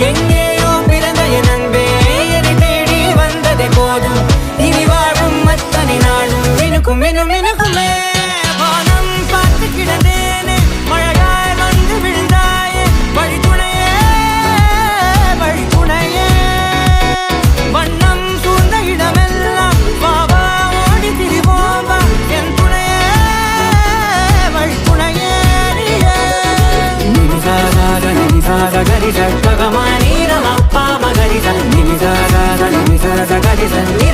எங்கேயோ பிறந்த என் அன்பே என்னை தேடி வந்ததே போதும். இனி வாழும் அத்தனை நாளும் மினுக்கும் மினும் மினுக்குமே வானம் பார்த்து கிடந்தேனே மழையாய் வந்து விழுந்தாயே. வழித்துணையே வழித்துணையே வண்ணம் சூழ்ந்த இடமெல்லாம் பாவா ஓடி திரிவோம் வா. என் துணையே வழித்துணையே நீயே நினிசாக நினிசாக கரிச even